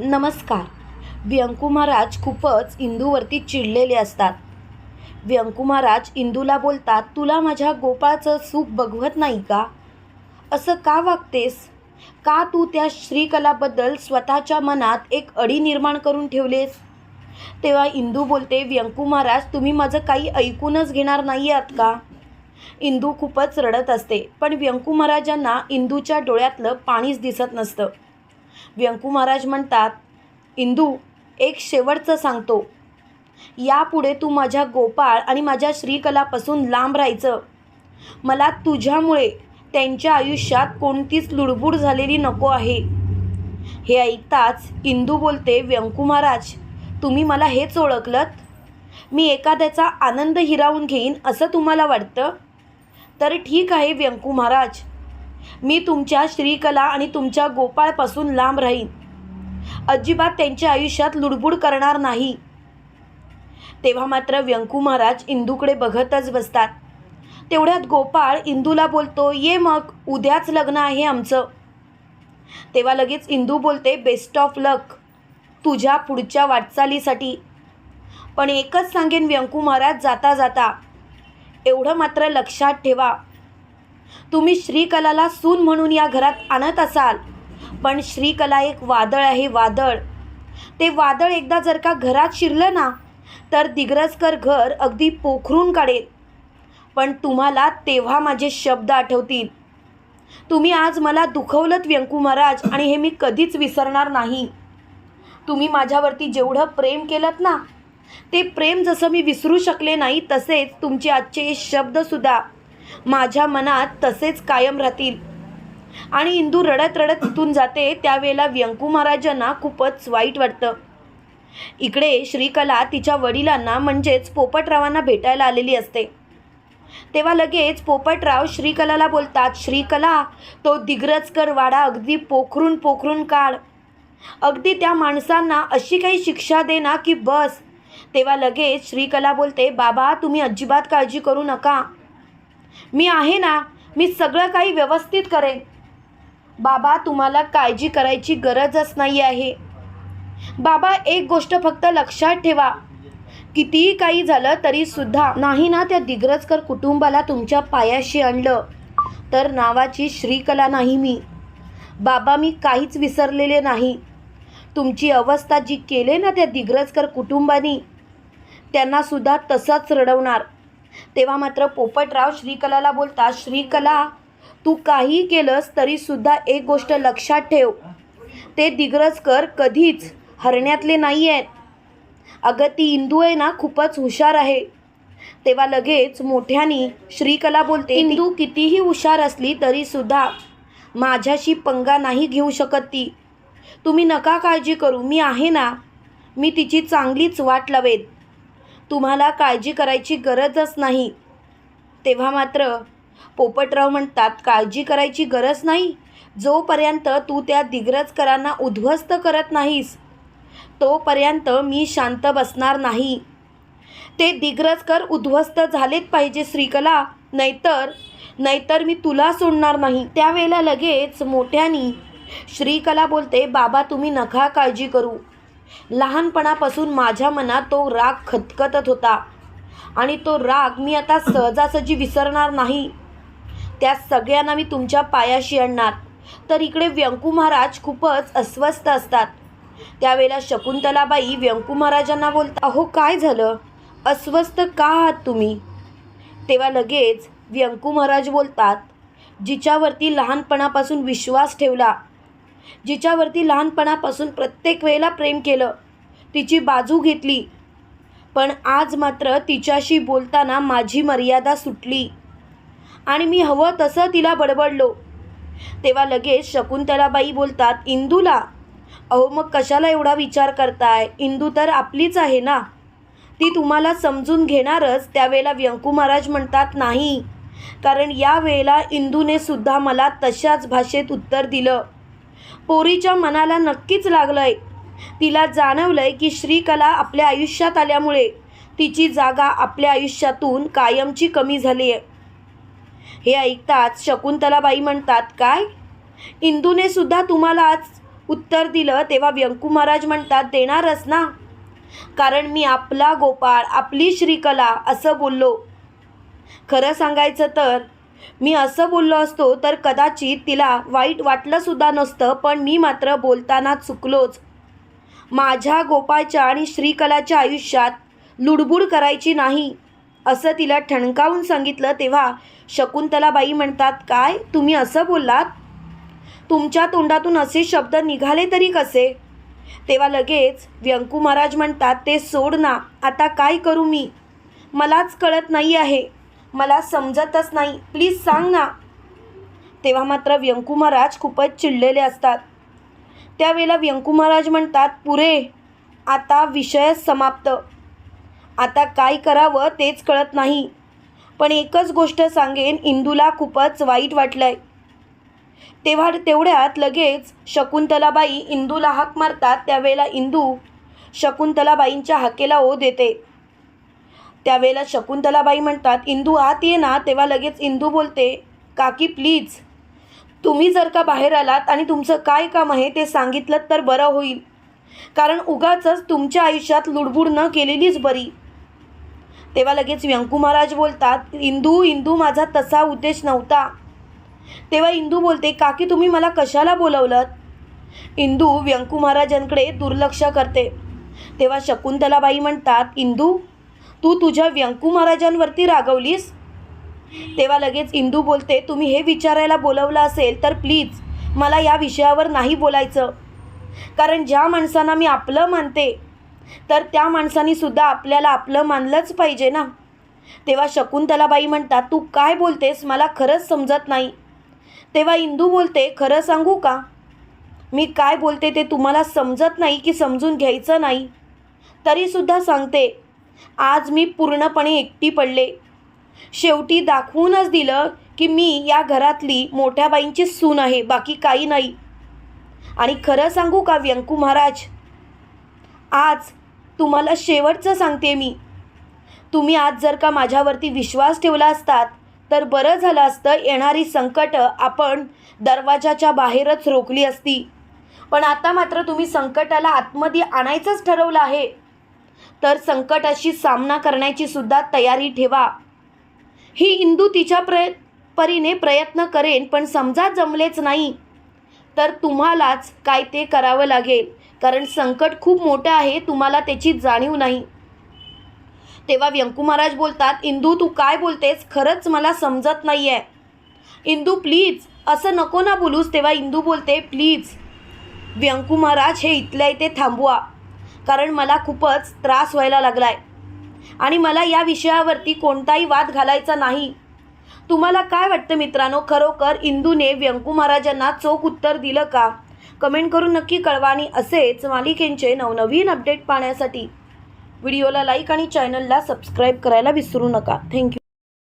नमस्कार. व्यंकू महाराज खूपच इंदूवरती चिडलेले असतात. व्यंकू महाराज इंदूला बोलतात तुला माझ्या गोपाळचं सूप बघवत नाही का? असं का वागतेस? का तू त्या श्रीकलाबद्दल स्वतःच्या मनात एक अडी निर्माण करून ठेवलेस? तेव्हा इंदू बोलते व्यंकू महाराज तुम्ही माझं काही ऐकूनच घेणार नाही आहात का? इंदू खूपच रडत असते पण व्यंकू महाराजांना इंदूच्या डोळ्यातलं पाणीच दिसत नसतं. व्यंकू महाराज म्हणतात इंदू एक शेवटचं सांगतो. यापुढे तू माझ्या गोपाळ आणि माझ्या श्रीकलापासून लांब राहायचं. मला तुझ्यामुळे त्यांच्या आयुष्यात कोणतीच लुडबुड झालेली नको आहे. हे ऐकताच इंदू बोलते व्यंकू महाराज तुम्ही मला हेच ओळखलत? मी एखाद्याचा आनंद हिरावून घेईन असं तुम्हाला वाटतं? तर ठीक आहे व्यंकू महाराज. मी तुमच्या श्रीकला आणि तुमच्या गोपाळपासून लांब राहीन. अजिबात त्यांच्या आयुष्यात लुडबुड करणार नाही. तेव्हा मात्र व्यंकू महाराज इंदूकडे बघतच बसतात. तेवढ्यात गोपाळ इंदूला बोलतो ये मग उद्याच लग्न आहे आमचं. तेव्हा लगेच इंदू बोलते बेस्ट ऑफ लक तुझ्या पुढच्या वाटचालीसाठी. पण एकच सांगेन व्यंकू महाराज जाता जाता. एवढं मात्र लक्षात ठेवा. तुम्ही श्रीकलाला सून म्हणून या घरात आणत असाल. पण श्रीकला एक वादळ आहे वादळ. ते वादळ एकदा जर का घरात शिरलं ना तर दिग्रजकर घर अगदी पोखरून काढेल. पण तुम्हाला तेव्हा माझे शब्द आठवतील. तुम्ही आज मला दुखवलंत व्यंकू महाराज आणि हे मी कधीच विसरणार नाही. तुम्ही माझ्यावरती जेवढं प्रेम केलं ना ते प्रेम जसं मी विसरू शकले नाही तसेच तुमचे आजचे शब्दसुद्धा माझ्या मनात तसेच कायम राहतील. आणि इंदू रडत रडत तिथून जाते त्यावेळेला व्यंकू महाराजांना खूपच वाईट वाटतं. इकडे श्रीकला तिच्या वडिलांना म्हणजेच पोपटरावांना भेटायला आलेली असते. तेव्हा लगेच पोपटराव श्रीकलाला बोलतात श्रीकला तो दिग्रजकर वाडा अगदी पोखरून पोखरून काढ. अगदी त्या माणसांना अशी काही शिक्षा दे ना की बस. तेव्हा लगेच श्रीकला बोलते बाबा तुम्ही अजिबात काळजी करू नका. मी आहे ना मी सगळं काही व्यवस्थित करेन. बाबा तुम्हाला काळजी करायची गरजच नाही आहे. बाबा एक गोष्ट फक्त लक्षात ठेवा. कितीही काही झालं तरीसुद्धा नाही ना त्या दिग्रजकर कुटुंबाला तुमच्या पायाशी आणलं. तर नावाची श्रीकला नाही मी. बाबा मी काहीच विसरलेले नाही. तुमची अवस्था जी केले ना त्या दिग्रजकर कुटुंबानी त्यांनासुद्धा तसंच रडवणार. तेव्हा मात्र पोपटराव श्रीकलाला बोलतात श्रीकला तू काही केलंस तरीसुद्धा एक गोष्ट लक्षात ठेव. ते दिग्रजकर कधीच हरण्यातले नाही आहेत अगं ती इंदू आहे ना खूपच हुशार आहे. तेव्हा लगेच मोठ्यानी श्रीकला बोलते इंदू कितीही हुशार असली तरीसुद्धा माझ्याशी पंगा नाही घेऊ शकत ती. तुम्ही नका काळजी करू मी आहे ना मी तिची चांगलीच वाट लावेन. तुम्हाला काळजी करायची गरजच नाही. तेव्हा मात्र पोपटराव म्हणतात काळजी करायची गरज नाही. जोपर्यंत तू त्या दिग्रजकरांना उद्ध्वस्त करत नाहीस तोपर्यंत मी शांत बसणार नाही. ते दिग्रजकर उद्ध्वस्त झालेच पाहिजे श्रीकला नाहीतर नाहीतर मी तुला सोडणार नाही. त्यावेळेला लगेच मोठ्यानी श्रीकला बोलते बाबा तुम्ही नका काळजी करू. लहानपणापासून माझ्या मनात तो राग खतखतत होता. आणि तो राग मी आता सहजासहजी विसरणार नाही. त्या सगळ्यांना मी तुमच्या पायाशी आणणार. तर इकडे व्यंकू महाराज खूपच अस्वस्थ असतात. त्यावेळेला शकुंतलाबाई व्यंकू महाराजांना बोलता अहो काय झालं? अस्वस्थ का आहात तुम्ही? तेव्हा लगेच व्यंकू महाराज बोलतात जिच्यावरती लहानपणापासून विश्वास ठेवला जिच्यावरती लहानपणापासून प्रत्येक वेळेला प्रेम केलं. तिची बाजू घेतली. पण आज मात्र तिच्याशी बोलताना माझी मर्यादा सुटली. आणि मी हवं तसं तिला बडबडलो. तेव्हा लगेच शकुंतलाबाई बोलतात इंदूला अहो मग कशाला एवढा विचार करताय? इंदू तर आपलीच आहे ना? ती तुम्हाला समजून घेणारच त्यावेळेला व्यंकू महाराज म्हणतात नाही. कारण या वेळेला इंदूने सुद्धा मला तशाच भाषेत उत्तर दिलं. पोरीच्या मनाला नक्कीच लागलंय. तिला जाणवलंय की श्रीकला आपल्या आयुष्यात आल्यामुळे तिची जागा आपल्या आयुष्यातून कायमची कमी झाली आहे हे ऐकताच शकुंतलाबाई म्हणतात काय? इंदूने सुद्धा तुम्हाला आज उत्तर दिलं तेव्हा व्यंकू महाराज म्हणतात देणारच ना. कारण मी आपला गोपाळ आपली श्रीकला असं बोललो. खरं सांगायचं तर मी असं बोललो असतो तर कदाचित तिला वाईट वाटलंसुद्धा नसतं पण मी मात्र बोलताना चुकलोच. माझ्या गोपाळच्या आणि श्रीकलाच्या आयुष्यात लुडबुड करायची नाही असं तिला ठणकावून सांगितलं तेव्हा शकुंतलाबाई म्हणतात काय? तुम्ही असं बोललात? तुमच्या तोंडातून असे शब्द निघाले तरी कसे? तेव्हा लगेच व्यंकू महाराज म्हणतात ते सोड ना आता काय करू मी? मलाच कळत नाही आहे. मला समजतच नाही. प्लीज सांग ना. तेव्हा मात्र व्यंकू महाराज खूपच चिडलेले असतात. त्यावेळेला व्यंकू महाराज म्हणतात पुरे आता विषय समाप्त. आता काय करावं तेच कळत नाही. पण एकच गोष्ट सांगेन इंदूला खूपच वाईट वाटलंय. तेव्हा तेवढ्यात लगेच शकुंतलाबाई इंदूला हाक मारतात. त्यावेळेला इंदू शकुंतलाबाईंच्या हाकेला ओ देते. त्यावेळेला शकुंतलाबाई म्हणतात इंदू आत ये ना तेव्हा लगेच इंदू बोलते काकी प्लीज तुम्ही जर का बाहेर आलात आणि तुमचं काय काम आहे ते सांगितलं तर बरं होईल. कारण उगाचच तुमच्या आयुष्यात लुडबुड न केलेलीच बरी. तेव्हा लगेच व्यंकू महाराज बोलतात इंदू इंदू माझा तसा उद्देश नव्हता. तेव्हा इंदू बोलते काकी तुम्ही मला कशाला बोलवलं इंदू व्यंकू महाराजांकडे दुर्लक्ष करते. तेव्हा शकुंतलाबाई म्हणतात इंदू तू तुझ्या व्यंकू महाराजांवरती रागवलीस? तेव्हा लगेच इंदू बोलते तुम्ही हे विचारायला बोलवलं असेल तर प्लीज मला या विषयावर नाही बोलायचं. कारण ज्या माणसांना मी आपलं मानते तर त्या माणसांनी सुद्धा आपल्याला आपलं मानलंच पाहिजे ना? तेव्हा शकुंतलाबाई म्हणतात तू काय बोलतेस? मला खरंच समजत नाही. तेव्हा इंदू बोलते खरं सांगू का? मी काय बोलते ते तुम्हाला समजत नाही की समजून घ्यायचं नाही. तरीसुद्धा सांगते आज मी पूर्णपणे एकटी पडले. शेवटी दाखवूनच दिलं की मी या घरातली मोठ्या बाईंची सून आहे बाकी काही नाही. आणि खरं सांगू का व्यंकू महाराज? आज तुम्हाला शेवटचं सांगते मी. तुम्ही आज जर का माझ्यावरती विश्वास ठेवला असतात तर बरं झालं असतं येणारी संकटं आपण दरवाजाच्या बाहेरच रोखली असती. पण आता मात्र तुम्ही संकटाला आतमध्ये आणायचंच ठरवलं आहे. तर संकटाशी सामना करण्याची सुद्धा तयारी ठेवा. ही इंदू तिच्या प्रय परीने प्रयत्न करेन पण समजा जमलेच नाही तर तुम्हालाच काय ते करावं लागेल. कारण संकट खूप मोठं आहे तुम्हाला त्याची जाणीव नाही. तेव्हा व्यंकू महाराज बोलतात इंदू तू काय बोलतेस? खरंच मला समजत नाही आहे इंदू प्लीज असं नको ना बोलूस. तेव्हा इंदू बोलते प्लीज व्यंकू महाराज हे इथल्या इथे थांबवा. कारण मला खूपच त्रास व्हायला लागलाय. आणि मला या विषयावरती कोणताही वाद घालायचा नाही. तुम्हाला काय वाटतं मित्रांनो? खरोखर इंदूने व्यंकू महाराजांना चोख उत्तर दिलं का? कमेंट करून नक्की कळवा आणि असेच मालिकेंचे नवनवीन अपडेट पाहण्यासाठी व्हिडिओला लाईक आणि चॅनलला सबस्क्राईब करायला विसरू नका. थँक्यू.